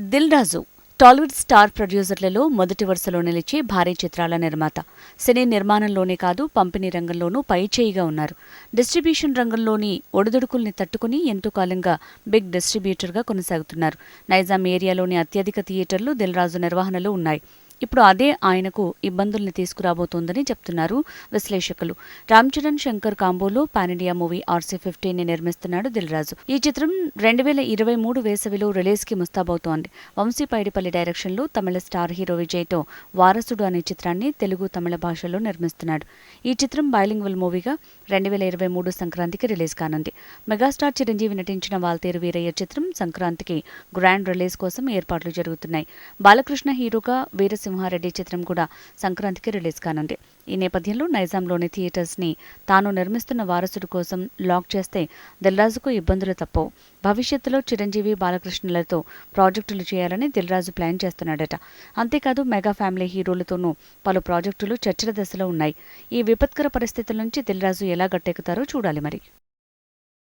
Dil Raju Tollywood star ప్రొడ్యూసర్లలో మొదటి వరుసలో నిలిచే భారీ చిత్రాల నిర్మాత. సినీ నిర్మాణంలోనే కాదు పంపిణీ రంగంలోనూ పైచేయిగా ఉన్నారు. డిస్ట్రిబ్యూషన్ రంగంలోని ఒడిదుడుకుల్ని తట్టుకుని ఎంతో కాలంగా బిగ్ డిస్ట్రిబ్యూటర్గా కొనసాగుతున్నారు. నైజాం ఏరియాలోని అత్యధిక థియేటర్లు దిల్ రాజు నిర్వహణలో ఉన్నాయి. ఇప్పుడు అదే ఆయనకు ఇబ్బందుల్ని తీసుకురాబోతోందని చెప్తున్నారు విశ్లేషకులు. రామ్ చరణ్ శంకర్ కాంబోలో పాన్ ఇండియా మూవీ ఆర్సీ ఫిఫ్టీన్ని నిర్మిస్తున్నాడు దిల్ రాజు ఈ చిత్రం రెండు వేల ఇరవై మూడు వేసవిలో రిలీజ్కి ముస్తాబవుతోంది. వంశీ పైడిపల్లి డైరెక్షన్లో తమిళ స్టార్ హీరో విజయ్తో వారసుడు అనే చిత్రాన్ని తెలుగు తమిళ భాషలో నిర్మిస్తున్నాడు. ఈ చిత్రం బైలింగ్వల్ మూవీగా రెండు వేల ఇరవై మూడు సంక్రాంతికి రిలీజ్ కానుంది. మెగాస్టార్ చిరంజీవి నటించిన వాల్తేరు వీరయ్య చిత్రం సంక్రాంతికి గ్రాండ్ రిలీజ్ కోసం ఏర్పాట్లు జరుగుతున్నాయి. బాలకృష్ణ హీరోగా నరసింహారెడ్డి చిత్రం కూడా సంక్రాంతికి రిలీజ్ కానుంది. ఈ నేపథ్యంలో నైజాంలోని థియేటర్స్ని తాను నిర్మిస్తున్న వారసుడు కోసం లాక్ చేస్తే దిల్రాజుకు ఇబ్బందులు తప్పవు. భవిష్యత్తులో చిరంజీవి బాలకృష్ణులతో ప్రాజెక్టులు చేయాలని దిల్రాజు ప్లాన్ చేస్తున్నాడట. అంతేకాదు మెగా ఫ్యామిలీ హీరోలతోనూ పలు ప్రాజెక్టులు చర్చల దశలో ఉన్నాయి. ఈ విపత్కర పరిస్థితుల నుంచి దిల్రాజు ఎలా గట్టెక్కుతారో చూడాలి మరి.